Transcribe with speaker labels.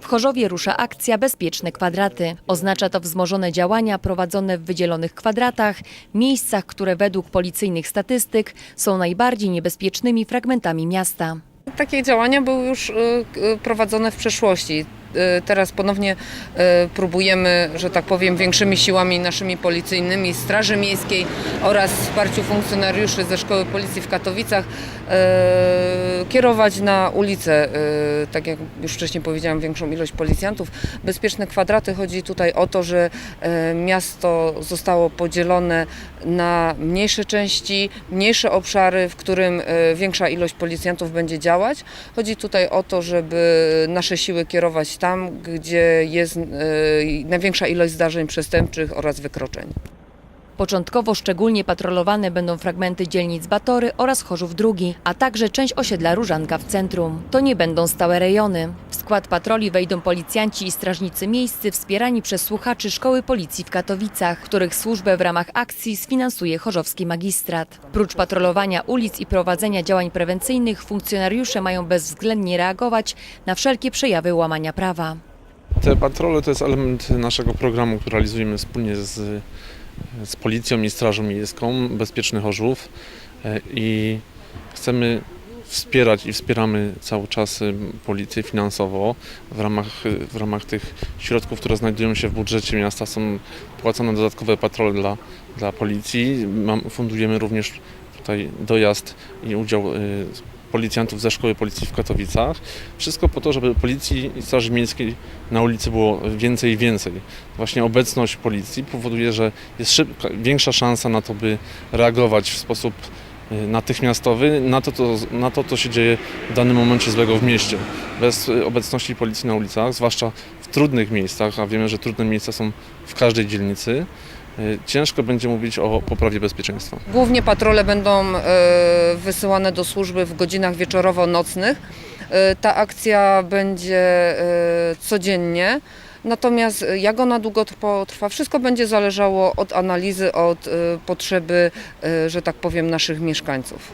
Speaker 1: W Chorzowie rusza akcja Bezpieczne Kwadraty. Oznacza to wzmożone działania prowadzone w wydzielonych kwadratach, miejscach, które według policyjnych statystyk są najbardziej niebezpiecznymi fragmentami miasta.
Speaker 2: Takie działania były już y, y, prowadzone w przeszłości. Y, Teraz ponownie y, próbujemy, że tak powiem, większymi siłami naszymi policyjnymi, Straży Miejskiej oraz wsparciu funkcjonariuszy ze Szkoły Policji w Katowicach y, kierować na ulicę, tak jak już wcześniej powiedziałam, większą ilość policjantów. Bezpieczne kwadraty chodzi tutaj o to, że miasto zostało podzielone na mniejsze części, mniejsze obszary, w którym większa ilość policjantów będzie działać. Chodzi tutaj o to, żeby nasze siły kierować tam, gdzie jest y, największa ilość zdarzeń przestępczych oraz wykroczeń.
Speaker 1: Początkowo szczególnie patrolowane będą fragmenty dzielnic Batory oraz Chorzów II, a także część osiedla Różanka w centrum. To nie będą stałe rejony. W skład patroli wejdą policjanci i strażnicy miejscy wspierani przez słuchaczy Szkoły Policji w Katowicach, których służbę w ramach akcji sfinansuje chorzowski magistrat. Prócz patrolowania ulic i prowadzenia działań prewencyjnych, funkcjonariusze mają bezwzględnie reagować na wszelkie przejawy łamania prawa.
Speaker 3: Te patrole to jest element naszego programu, który realizujemy wspólnie z, z Policją i Strażą Miejską Bezpieczny Chorzów E, i chcemy wspierać i wspieramy cały czas y, Policję finansowo. W ramach, y, w ramach tych środków, które znajdują się w budżecie miasta są płacone dodatkowe patrole dla, dla Policji. Mam, fundujemy również tutaj dojazd i udział y, policjantów ze Szkoły Policji w Katowicach. Wszystko po to, żeby Policji i Straży Miejskiej na ulicy było więcej i więcej. Właśnie obecność Policji powoduje, że jest szybka, większa szansa na to, by reagować w sposób y, natychmiastowy na to, to, na to, co się dzieje w danym momencie złego w mieście. Bez y, obecności Policji na ulicach, zwłaszcza w trudnych miejscach, a wiemy, że trudne miejsca są w każdej dzielnicy, ciężko będzie mówić o poprawie bezpieczeństwa.
Speaker 2: Głównie patrole będą e, wysyłane do służby w godzinach wieczorowo-nocnych. E, Ta akcja będzie e, codziennie. Natomiast e, jak ona długo trwa, trwa, wszystko będzie zależało od analizy, od e, potrzeby, e, że tak powiem, naszych mieszkańców.